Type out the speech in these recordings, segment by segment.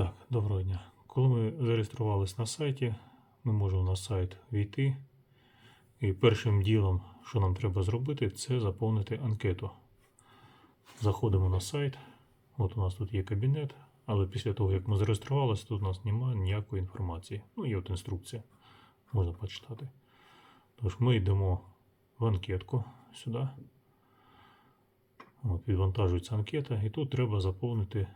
Так, доброго дня. Коли ми зареєструвалися на сайті, ми можемо на сайт війти. І першим ділом, що нам треба зробити, це заповнити анкету. Заходимо на сайт. От у нас тут є кабінет, але після того, як ми зареєструвалися, тут у нас немає ніякої інформації. Ну, є от інструкція, можна почитати. Тож ми йдемо в анкетку сюди. От, відвантажується анкета, і тут треба заповнити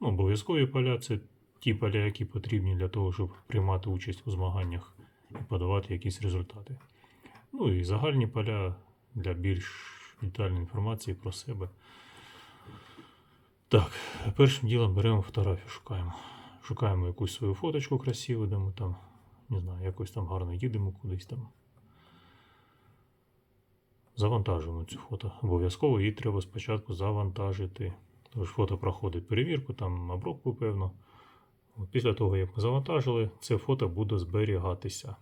ну, обов'язкові поля. Це ті поля, які потрібні для того, щоб приймати участь у змаганнях і подавати якісь результати. Ну і загальні поля для більш детальної інформації про себе. Так, першим ділом беремо фотографію, шукаємо. Шукаємо якусь свою фоточку красиву, де ми там, не знаю, якось там гарно їдемо кудись там. Завантажуємо цю фото. Обов'язково її треба спочатку завантажити. Тож фото проходить перевірку, там обробку, певно. Після того, як ми завантажили, це фото буде зберігатися.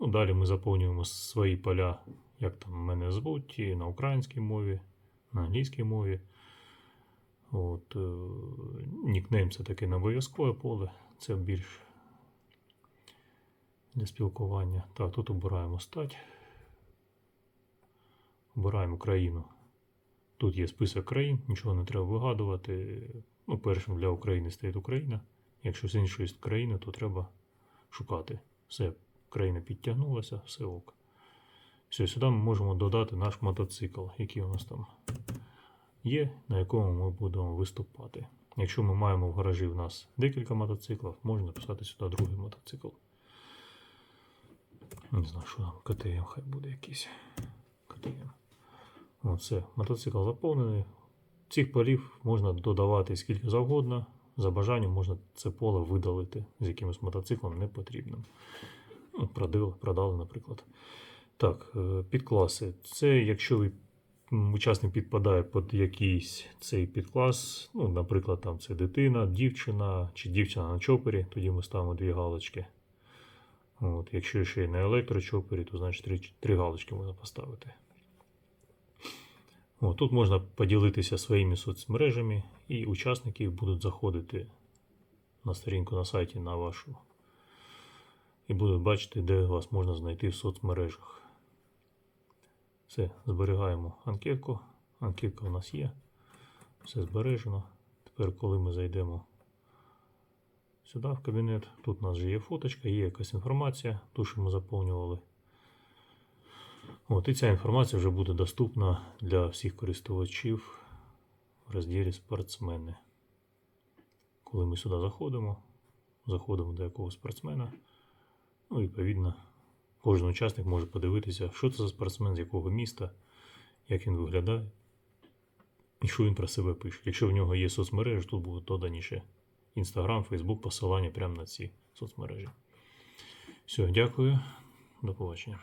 Ну, далі ми заповнюємо свої поля, як там мене звуть, і на українській мові, на англійській мові. От, е, нікнейм це таке не обов'язкове поле, це більш для спілкування. Так, тут обираємо стать. Обираємо країну. Тут є список країн, нічого не треба вигадувати. Ну, першим для України стоїть Україна. Якщо з іншої країни, то треба шукати. Все, країна підтягнулася, все ок. Все, сюди ми можемо додати наш мотоцикл, який у нас там є, на якому ми будемо виступати. Якщо ми маємо в гаражі в нас декілька мотоциклів, можна написати сюди другий мотоцикл. Не знаю, що там, КТМ хай буде якийсь. КТМ. Оце, мотоцикл заповнений. Цих полів можна додавати скільки завгодно. За бажанням можна це поле видалити з якимось мотоциклом непотрібним. Ну, продали, продали, наприклад. Так, е, підкласи. Це якщо ви учасник підпадає під якийсь цей підклас, ну, наприклад, там це дитина, дівчина чи дівчина на чопері, тоді ми ставимо дві галочки. От, якщо ще й на електрочопері, то значить три, три галочки можна поставити. О, тут можна поділитися своїми соцмережами, і учасники будуть заходити на сторінку на сайті на вашу. І будуть бачити, де вас можна знайти в соцмережах. Все, зберігаємо анкетку. Анкетка у нас є. Все збережено. Тепер, коли ми зайдемо сюди в кабінет, тут у нас вже є фоточка, є якась інформація, ту, що ми заповнювали. От, і ця інформація вже буде доступна для всіх користувачів в розділі спортсмени. Коли ми сюди заходимо, заходимо до якогось спортсмена, ну, відповідно, кожен учасник може подивитися, що це за спортсмен, з якого міста, як він виглядає і що він про себе пише. Якщо в нього є соцмережі, тут будуть додані ще Instagram, Facebook, посилання прямо на ці соцмережі. Все, дякую, до побачення.